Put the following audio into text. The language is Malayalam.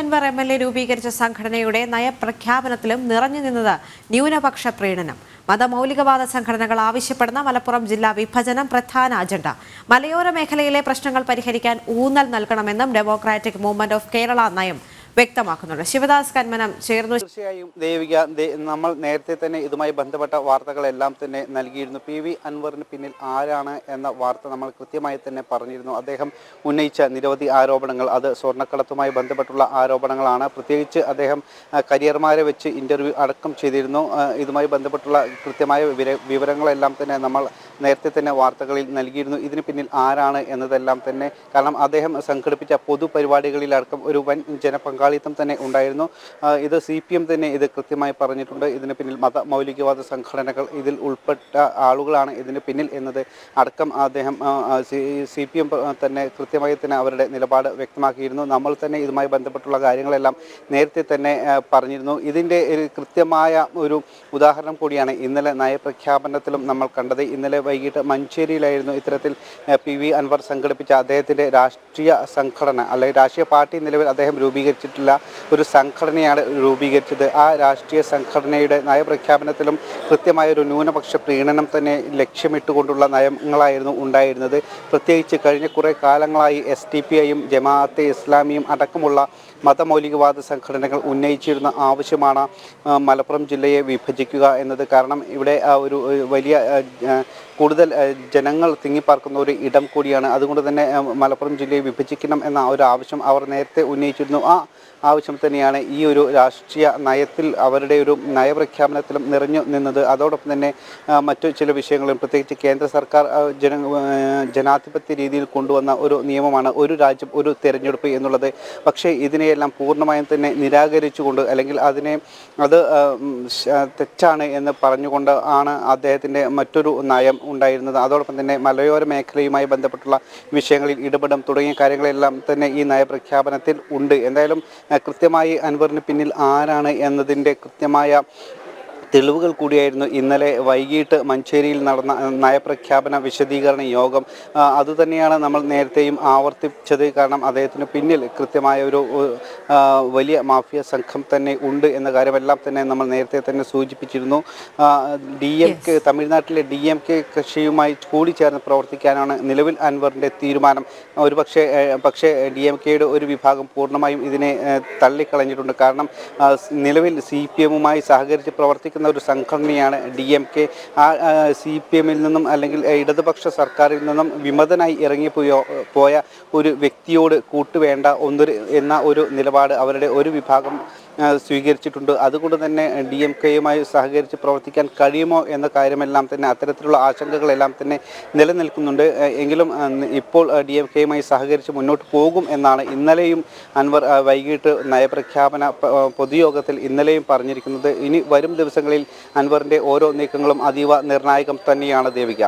അൻവർ എം എൽ എ രൂപീകരിച്ച സംഘടനയുടെ നയപ്രഖ്യാപനത്തിലും നിറഞ്ഞു നിന്നത് ന്യൂനപക്ഷ പ്രീണനം. മതമൗലികവാദ സംഘടനകൾ ആവശ്യപ്പെടുന്ന മലപ്പുറം ജില്ലാ വിഭജനം പ്രധാന അജണ്ട. മലയോര മേഖലയിലെ പ്രശ്നങ്ങൾ പരിഹരിക്കാൻ ഊന്നൽ നൽകണമെന്നും ഡെമോക്രാറ്റിക് മൂവ്മെന്റ് ഓഫ് കേരള നയം വ്യക്തമാക്കുന്നുണ്ട്. ശിവദാസ് കന്മനം ചേർന്നു. തീർച്ചയായും ദേവിക നമ്മൾ നേരത്തെ തന്നെ ഇതുമായി ബന്ധപ്പെട്ട വാർത്തകളെല്ലാം തന്നെ നൽകിയിരുന്നു. പി വി അൻവറിന് പിന്നിൽ ആരാണ് എന്ന വാർത്ത നമ്മൾ കൃത്യമായി തന്നെ പറഞ്ഞിരുന്നു. അദ്ദേഹം ഉന്നയിച്ച നിരവധി ആരോപണങ്ങൾ അത് സ്വർണക്കടത്തുമായി ബന്ധപ്പെട്ടുള്ള ആരോപണങ്ങളാണ്. പ്രത്യേകിച്ച് അദ്ദേഹം കരിയർമാരെ വെച്ച് ഇന്റർവ്യൂ അടക്കം ചെയ്തിരുന്നു. ഇതുമായി ബന്ധപ്പെട്ടുള്ള കൃത്യമായ വിവര- വിവരങ്ങളെല്ലാം തന്നെ നമ്മൾ നേരത്തെ തന്നെ വാർത്തകളിൽ നൽകിയിരുന്നു. ഇതിന് പിന്നിൽ ആരാണ് എന്നതെല്ലാം തന്നെ കാരണം അദ്ദേഹം സംഘടിപ്പിച്ച പൊതുപരിപാടികളിലടക്കം ഒരു വൻ ജനപങ്കാളിത്തം തന്നെ ഉണ്ടായിരുന്നു. ഇത് സി പി എം തന്നെ ഇത് കൃത്യമായി പറഞ്ഞിട്ടുണ്ട്. ഇതിന് പിന്നിൽ മത മൗലികവാദ സംഘടനകൾ ഇതിൽ ഉൾപ്പെട്ട ആളുകളാണ് ഇതിന് പിന്നിൽ എന്നത് അടക്കം അദ്ദേഹം സി പി എം തന്നെ കൃത്യമായി തന്നെ അവരുടെ നിലപാട് വ്യക്തമാക്കിയിരുന്നു. നമ്മൾ തന്നെ ഇതുമായി ബന്ധപ്പെട്ടുള്ള കാര്യങ്ങളെല്ലാം നേരത്തെ തന്നെ പറഞ്ഞിരുന്നു. ഇതിന്റെ കൃത്യമായ ഒരു ഉദാഹരണം കൂടിയാണ് ഇന്നലെ നയപ്രഖ്യാപനത്തിലും നമ്മൾ കണ്ടത്. ഇന്നലെ വൈകിട്ട് മഞ്ചേരിയിലായിരുന്നു ഇത്തരത്തിൽ പി വി അൻവർ സംഘടിപ്പിച്ച അദ്ദേഹത്തിന്റെ രാഷ്ട്രീയ സംഘടന അല്ലെങ്കിൽ രാഷ്ട്രീയ പാർട്ടി നിലവിൽ അദ്ദേഹം രൂപീകരിച്ചിട്ടില്ല ഒരു സംഘടനയാണ് രൂപീകരിച്ചത്. ആ രാഷ്ട്രീയ സംഘടനയുടെ നയപ്രഖ്യാപനത്തിലും കൃത്യമായ ഒരു ന്യൂനപക്ഷ പ്രീണനം തന്നെ ലക്ഷ്യമിട്ടുകൊണ്ടുള്ള നയങ്ങളായിരുന്നു ഉണ്ടായിരുന്നത്. പ്രത്യേകിച്ച് കഴിഞ്ഞ കുറേ കാലങ്ങളായി എസ് ടി പി ഐയും ജമാഅത്തെ ഇസ്ലാമിയും അടക്കമുള്ള മതമൗലികവാദ സംഘടനകൾ ഉന്നയിച്ചിരുന്ന ആവശ്യമാണ് മലപ്പുറം ജില്ലയെ വിഭജിക്കുക എന്നത്. കാരണം ഇവിടെ ഒരു വലിയ കൂടുതൽ ജനങ്ങൾ തിങ്ങിപ്പാർക്കുന്ന ഒരു ഇടം കൂടിയാണ്. അതുകൊണ്ട് തന്നെ മലപ്പുറം ജില്ലയെ വിഭജിക്കണം എന്ന ഒരു ആവശ്യം അവർ നേരത്തെ ഉന്നയിച്ചിരുന്നു. ആ ആവശ്യം തന്നെയാണ് ഈ ഒരു രാഷ്ട്രീയ നയത്തിൽ അവരുടെ ഒരു നയപ്രഖ്യാപനത്തിലും നിറഞ്ഞു നിന്നത്. അതോടൊപ്പം തന്നെ മറ്റു ചില വിഷയങ്ങളും പ്രത്യേകിച്ച് കേന്ദ്ര സർക്കാർ ജന ജനാധിപത്യ രീതിയിൽ കൊണ്ടുവന്ന ഒരു നിയമമാണ് ഒരു രാജ്യം ഒരു തെരഞ്ഞെടുപ്പ് എന്നുള്ളത്. പക്ഷേ ഇതിനെയെല്ലാം പൂർണമായും തന്നെ നിരാകരിച്ചുകൊണ്ട് അല്ലെങ്കിൽ അതിനെ അത് തെറ്റാണ് എന്ന് പറഞ്ഞുകൊണ്ട് ആണ് അദ്ദേഹത്തിന്റെ മറ്റൊരു നയം ഉണ്ടായിരുന്നത്. അതോടൊപ്പം തന്നെ മലയോര മേഖലയുമായി ബന്ധപ്പെട്ടുള്ള വിഷയങ്ങളിൽ ഇടപെടും തുടങ്ങിയ കാര്യങ്ങളെല്ലാം തന്നെ ഈ നയപ്രഖ്യാപനത്തിൽ ഉണ്ട്. എന്തായാലും കൃത്യമായി അൻവറിന് പിന്നിൽ ആരാണ് എന്നതിന്റെ കൃത്യമായ തെളിവുകൾ കൂടിയായിരുന്നു. ഇന്നലെ വൈകിട്ട് മഞ്ചേരിയിൽ നടന്ന നയപ്രഖ്യാപന വിശദീകരണ യോഗം അതുതന്നെയാണ് നമ്മൾ നേരത്തെയും ആവർത്തിച്ചത്. കാരണം അദ്ദേഹത്തിന് പിന്നിൽ കൃത്യമായ ഒരു വലിയ മാഫിയ സംഘം തന്നെ ഉണ്ട് എന്ന കാര്യമെല്ലാം തന്നെ നമ്മൾ നേരത്തെ തന്നെ സൂചിപ്പിച്ചിരുന്നു. ഡി എം കെ തമിഴ്നാട്ടിലെ ഡി എം കെ കക്ഷിയുമായി കൂടിച്ചേർന്ന് പ്രവർത്തിക്കാനാണ് നിലവിൽ അൻവറിന്റെ തീരുമാനം. ഒരു പക്ഷേ പക്ഷേ ഡി എം കെയുടെ ഒരു വിഭാഗം പൂർണമായും ഇതിനെ തള്ളിക്കളഞ്ഞിട്ടുണ്ട്. കാരണം നിലവിൽ സി പി എമ്മുമായി സഹകരിച്ച് പ്രവർത്തിക്കുന്ന ഒരു സംഘടനയാണ് ഡി എം കെ. ആ സി പി എമ്മിൽ നിന്നും അല്ലെങ്കിൽ ഇടതുപക്ഷ സർക്കാരിൽ നിന്നും വിമതനായി ഇറങ്ങിപ്പോയോ പോയ ഒരു വ്യക്തിയോട് കൂട്ടുവേണ്ട ഒന്നൊരു എന്ന ഒരു നിലപാട് അവരുടെ ഒരു വിഭാഗം സ്വീകരിച്ചിട്ടുണ്ട്. അതുകൊണ്ട് തന്നെ ഡി എം കെയുമായി സഹകരിച്ച് പ്രവർത്തിക്കാൻ കഴിയുമോ എന്ന കാര്യമെല്ലാം തന്നെ അത്തരത്തിലുള്ള ആശങ്കകളെല്ലാം തന്നെ നിലനിൽക്കുന്നുണ്ട്. എങ്കിലും ഇപ്പോൾ ഡി എം കെയുമായി സഹകരിച്ച് മുന്നോട്ട് പോകും എന്നാണ് ഇന്നലെയും അൻവർ വൈകിട്ട് നയപ്രഖ്യാപന പൊതുയോഗത്തിൽ ഇന്നലെയും പറഞ്ഞിരിക്കുന്നത്. ഇനി വരും ദിവസങ്ങളിൽ അൻവറിന്റെ ഓരോ നീക്കങ്ങളും അതീവ നിർണായകം തന്നെയാണ് ദേവിക.